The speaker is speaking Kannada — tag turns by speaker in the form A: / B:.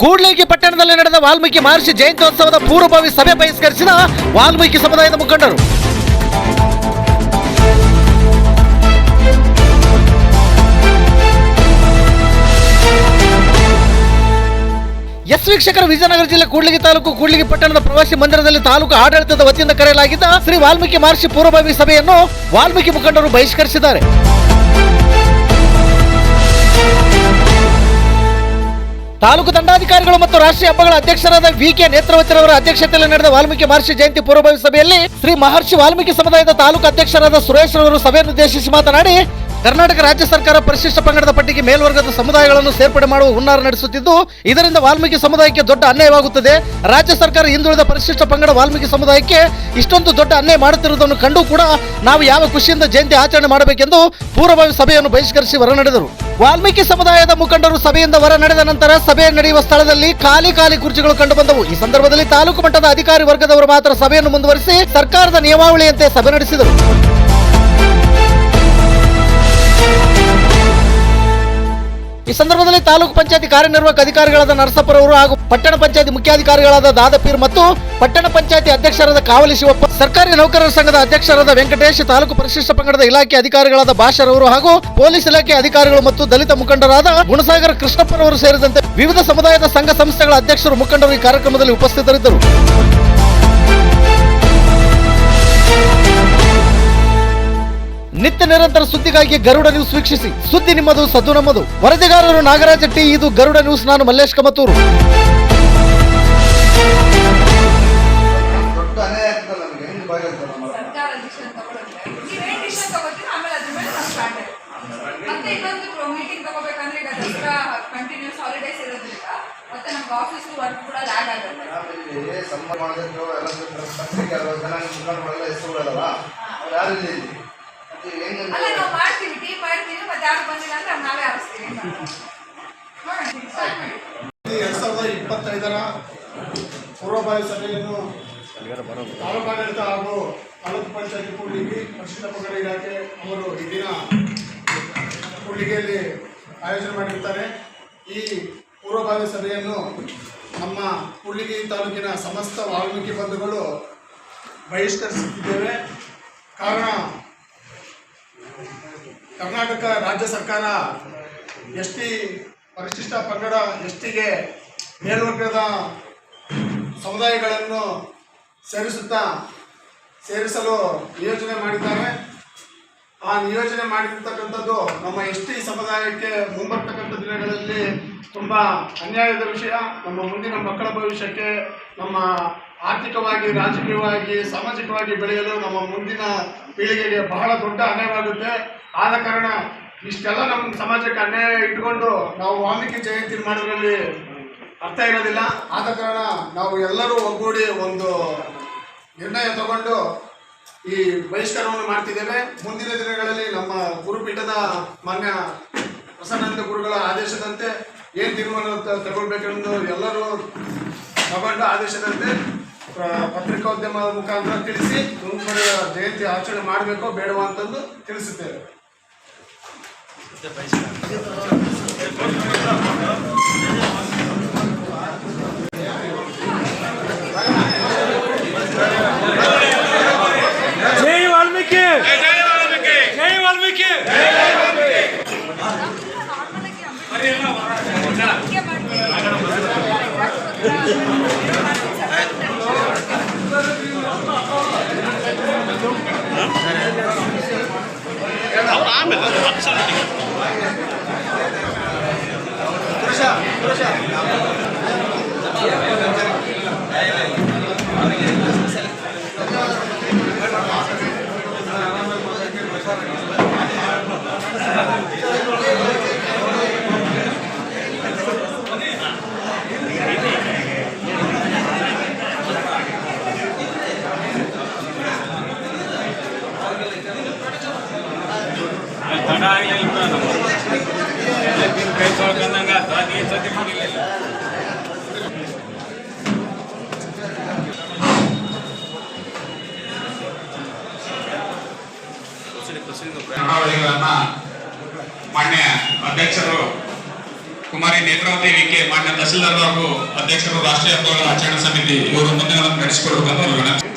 A: ಕೂಡ್ಲಿಗಿ ಪಟ್ಟಣದಲ್ಲಿ ನಡೆದ ವಾಲ್ಮೀಕಿ ಮಹರ್ಷಿ ಜಯಂತ್ಯೋತ್ಸವದ ಪೂರ್ವಭಾವಿ ಸಭೆ ಬಹಿಷ್ಕರಿಸಿದ ವಾಲ್ಮೀಕಿ ಸಮುದಾಯದ ಮುಖಂಡರು. ಎಸ್ ವೀಕ್ಷಕರ ವಿಜಯನಗರ ಜಿಲ್ಲೆ ಕೂಡ್ಲಿಗಿ ತಾಲೂಕು ಕೂಡ್ಲಿಗಿ ಪಟ್ಟಣದ ಪ್ರವಾಸಿ ಮಂದಿರದಲ್ಲಿ ತಾಲೂಕು ಆಡಳಿತದ ವತಿಯಿಂದ ಕರೆಯಲಾಗಿದ್ದ ಶ್ರೀ ವಾಲ್ಮೀಕಿ ಮಹರ್ಷಿ ಪೂರ್ವಭಾವಿ ಸಭೆಯನ್ನು ವಾಲ್ಮೀಕಿ ಮುಖಂಡರು ಬಹಿಷ್ಕರಿಸಿದ್ದಾರೆ. ತಾಲೂಕು ದಂಡಾಧಿಕಾರಿಗಳು ಮತ್ತು ರಾಷ್ಟ್ರೀಯ ಹಬ್ಬಗಳ ಅಧ್ಯಕ್ಷರಾದ ವಿ ಕೆ ನೇತ್ರವತ್ತಿರವರ ಅಧ್ಯಕ್ಷತೆಯಲ್ಲಿ ನಡೆದ ವಾಲ್ಮೀಕಿ ಮಹರ್ಷಿ ಜಯಂತಿ ಪೂರ್ವಭಾವಿ ಸಭೆಯಲ್ಲಿ ಶ್ರೀ ಮಹರ್ಷಿ ವಾಲ್ಮೀಕಿ ಸಮುದಾಯದ ತಾಲೂಕು ಅಧ್ಯಕ್ಷರಾದ ಸುರೇಶ್ ರವರು ಸಭೆಯನ್ನು ಉದ್ದೇಶಿಸಿ ಮಾತನಾಡಿ ಕರ್ನಾಟಕ ರಾಜ್ಯ ಸರ್ಕಾರ ಪರಿಶಿಷ್ಟ ಪಂಗಡದ ಪಟ್ಟಿಗೆ ಮೇಲ್ವರ್ಗದ ಸಮುದಾಯಗಳನ್ನು ಸೇರ್ಪಡೆ ಮಾಡುವ ಹುನ್ನಾರ ನಡೆಸುತ್ತಿದ್ದು, ಇದರಿಂದ ವಾಲ್ಮೀಕಿ ಸಮುದಾಯಕ್ಕೆ ದೊಡ್ಡ ಅನ್ಯಾಯವಾಗುತ್ತದೆ. ರಾಜ್ಯ ಸರ್ಕಾರ ಹಿಂದುಳಿದ ಪರಿಶಿಷ್ಟ ಪಂಗಡ ವಾಲ್ಮೀಕಿ ಸಮುದಾಯಕ್ಕೆ ಇಷ್ಟೊಂದು ದೊಡ್ಡ ಅನ್ಯಾಯ ಮಾಡುತ್ತಿರುವುದನ್ನು ಕಂಡು ಕೂಡ ನಾವು ಯಾವ ಖುಷಿಯಿಂದ ಜಯಂತಿ ಆಚರಣೆ ಮಾಡಬೇಕೆಂದು ಪೂರ್ವಭಾವಿ ಸಭೆಯನ್ನು ಬಹಿಷ್ಕರಿಸಿ ಹೊರ ನಡೆದರು. ವಾಲ್ಮೀಕಿ ಸಮುದಾಯದ ಮುಖಂಡರು ಸಭೆಯಿಂದ ಹೊರ ನಡೆದ ನಂತರ ಸಭೆ ನಡೆಯುವ ಸ್ಥಳದಲ್ಲಿ ಖಾಲಿ ಖಾಲಿ ಕುರ್ಚಿಗಳು ಕಂಡುಬಂದವು. ಈ ಸಂದರ್ಭದಲ್ಲಿ ತಾಲೂಕು ಮಟ್ಟದ ಅಧಿಕಾರಿ ವರ್ಗದವರು ಮಾತ್ರ ಸಭೆಯನ್ನು ಮುಂದುವರಿಸಿ ಸರ್ಕಾರದ ನಿಯಮಾವಳಿಯಂತೆ ಸಭೆ ನಡೆಸಿದರು. ಈ ಸಂದರ್ಭದಲ್ಲಿ ತಾಲೂಕು ಪಂಚಾಯತಿ ಕಾರ್ಯನಿರ್ವಾಹಕ ಅಧಿಕಾರಿಗಳಾದ ನರಸಪ್ಪರವರು ಹಾಗೂ ಪಟ್ಟಣ ಪಂಚಾಯತಿ ಮುಖ್ಯಾಧಿಕಾರಿಗಳಾದ ದಾದಪೀರ್ ಮತ್ತು ಪಟ್ಟಣ ಪಂಚಾಯತಿ ಅಧ್ಯಕ್ಷರಾದ ಕಾವಲಿ ಶಿವಪ್ಪ, ಸರ್ಕಾರಿ ನೌಕರರ ಸಂಘದ ಅಧ್ಯಕ್ಷರಾದ ವೆಂಕಟೇಶ್, ತಾಲೂಕು ಪರಿಶಿಷ್ಟ ಪಂಗಡದ ಇಲಾಖೆ ಅಧಿಕಾರಿಗಳಾದ ಭಾಷರವರು ಹಾಗೂ ಪೊಲೀಸ್ ಇಲಾಖೆ ಅಧಿಕಾರಿಗಳು ಮತ್ತು ದಲಿತ ಮುಖಂಡರಾದ ಗುಣಸಾಗರ ಕೃಷ್ಣಪ್ಪರವರು ಸೇರಿದಂತೆ ವಿವಿಧ ಸಮುದಾಯದ ಸಂಘ ಸಂಸ್ಥೆಗಳ ಅಧ್ಯಕ್ಷರು ಮುಖಂಡರು ಈ ಕಾರ್ಯಕ್ರಮದಲ್ಲಿ ಉಪಸ್ಥಿತರಿದ್ದರು. ನಿತ್ಯ ನಿರಂತರ ಸುದ್ದಿಗಾಗಿ ಗರುಡ ನ್ಯೂಸ್ ವೀಕ್ಷಿಸಿ. ಸುದ್ದಿ ನಿಮ್ಮದು ಸದ್ದು ನಮ್ಮದು. ವರದಿಗಾರರು ನಾಗರಾಜ ಟಿ ಇದು ಗರುಡ ನ್ಯೂಸ್. ನಾನು ಮಲ್ಲೇಶ್ ಕಮತೂರು.
B: ಮತ್ತೆ ಇನ್ನೊಂದು ಮೀಟಿಂಗ್ ತಗೋಬೇಕಂದ್ರೆ ಈಗ ದಸರಾ ಕಂಟಿನ್ಯೂಸ್ ಹಾಲಿಡೇಸ್ ಇರೋದ್ರಿಂದ ಮತ್ತೆ ನಮ್ಗೆ ಆಫೀಸ್ ವರ್ಕ್ ಕೂಡ ಲ್ಯಾಗ್ ಆಗುತ್ತೆ.
C: ಸಂಬಳ ಎಲ್ಲ ಜನ ಮುಖಂಡಗಳೆಲ್ಲ ಹೆಸರುಗಳಲ್ಲ ಅವ್ರು ಯಾರು ಇಲ್ಲಿ?
B: ಅಲ್ಲ, ನಾವು ಮಾಡ್ತೀವಿ, ಟೀ ಮಾಡ್ತೀವಿ, ಮತ್ತೆ ಯಾರು ಬಂದಿಲ್ಲ ಅಂದ್ರೆ ನಾವೇ ಸ್ಟಾರ್ಟ್
D: ಎರಡ್ ಸಾವಿರದ ಇಪ್ಪತ್ತೈದರ ಪೂರ್ವಭಾವಿ ಸಭೆಯನ್ನು ತಾಲೂಕಾಡಳಿತ ಹಾಗೂ ತಾಲೂಕು ಪಂಚಾಯತಿ ಕೂಡ್ಲಿಗಿ ಪಶ್ಚಿಮ ಪಂಗಡ ಇಲಾಖೆ ಅವರು ಈ ದಿನ ಕೂಡ್ಲಿಗಿಯಲ್ಲಿ ಆಯೋಜನೆ ಮಾಡಿರ್ತಾರೆ. ಈ ಪೂರ್ವಭಾವಿ ಸಭೆಯನ್ನು ನಮ್ಮ ಕೂಡ್ಲಿಗಿ ತಾಲೂಕಿನ ಸಮಸ್ತ ವಾಲ್ಮೀಕಿ ಬಂಧುಗಳು ಬಹಿಷ್ಕರಿಸುತ್ತಿದ್ದೇವೆ. ಕಾರಣ ಕರ್ನಾಟಕ ರಾಜ್ಯ ಸರ್ಕಾರ ಎಸ್ ಟಿ ಪರಿಶಿಷ್ಟ ಪಂಗಡ ಎಸ್ ಟಿಗೆ ಮೇಲ್ವರ್ಗದ ಸಮುದಾಯಗಳನ್ನು ಸೇರಿಸುತ್ತಾ ಸೇರಿಸಲು ನಿಯೋಜನೆ ಮಾಡಿದ್ದಾರೆ. ಆ ನಿಯೋಜನೆ ಮಾಡಿರ್ತಕ್ಕಂಥದ್ದು ನಮ್ಮ ಎಸ್ ಟಿ ಸಮುದಾಯಕ್ಕೆ ಮುಂಬರ್ತಕ್ಕಂಥ ದಿನಗಳಲ್ಲಿ ತುಂಬ ಅನ್ಯಾಯದ ವಿಷಯ. ನಮ್ಮ ಮುಂದಿನ ಮಕ್ಕಳ ಭವಿಷ್ಯಕ್ಕೆ ನಮ್ಮ ಆರ್ಥಿಕವಾಗಿ, ರಾಜಕೀಯವಾಗಿ, ಸಾಮಾಜಿಕವಾಗಿ ಬೆಳೆಯಲು ನಮ್ಮ ಮುಂದಿನ ಪೀಳಿಗೆಗೆ ಬಹಳ ದೊಡ್ಡ ಅನ್ಯಾಯವಾಗುತ್ತೆ. ಆದ ಕಾರಣ ಇಷ್ಟೆಲ್ಲ ನಮ್ಮ ಸಮಾಜಕ್ಕೆ ಅನ್ಯಾಯ ಇಟ್ಕೊಂಡು ನಾವು ವಾಲ್ಮೀಕಿ ಜಯಂತಿ ಮಾಡೋದ್ರಲ್ಲಿ ಅರ್ಥ ಇರೋದಿಲ್ಲ. ಆದ ಕಾರಣ ನಾವು ಎಲ್ಲರೂ ಒಗ್ಗೂಡಿ ಒಂದು ನಿರ್ಣಯ ತಗೊಂಡು ಈ ಬಹಿಷ್ಕಾರವನ್ನು ಮಾಡ್ತಿದ್ದೇವೆ. ಮುಂದಿನ ದಿನಗಳಲ್ಲಿ ನಮ್ಮ ಗುರುಪೀಠದ ಮಾನ್ಯ ಪ್ರಸನ್ನಾನಂದ ಗುರುಗಳ ಆದೇಶದಂತೆ ಏನು ತೀರ್ಮಾನ ತಗೊಳ್ಬೇಕೆಂದು ಎಲ್ಲರೂ ತಗೊಂಡು ಆದೇಶದಂತೆ ಪತ್ರಿಕೋದ್ಯಮ ಮುಖಾಂತರ ತಿಳಿಸಿ ತುಮಕೂರು ಜಯಂತಿ ಆಚರಣೆ ಮಾಡಬೇಕೋ ಬೇಡವಾ ಅಂತಂದು ತಿಳಿಸುತ್ತೇವೆ.
E: ಜೈ ವಾಲ್ಮೀಕಿ! ಜೈ ವಾಲ್ಮೀಕಿ! 他们能拿 ಸತಿ
F: ಮಾನ್ಯ ಅಧ್ಯಕ್ಷರು ಕುಮಾರಿ ನೇತ್ರಾವತಿ ವಿಕೆ ಮಾನ್ಯ ತಹಸೀಲ್ದಾರ್ ಅಧ್ಯಕ್ಷರು ರಾಷ್ಟ್ರೀಯ ಹಬ್ಬಗಳ ಆಚರಣಾ ಸಮಿತಿ ಇವರು ಮುಂದೆ ನಡೆಸಿಕೊಡಬೇಕಂತ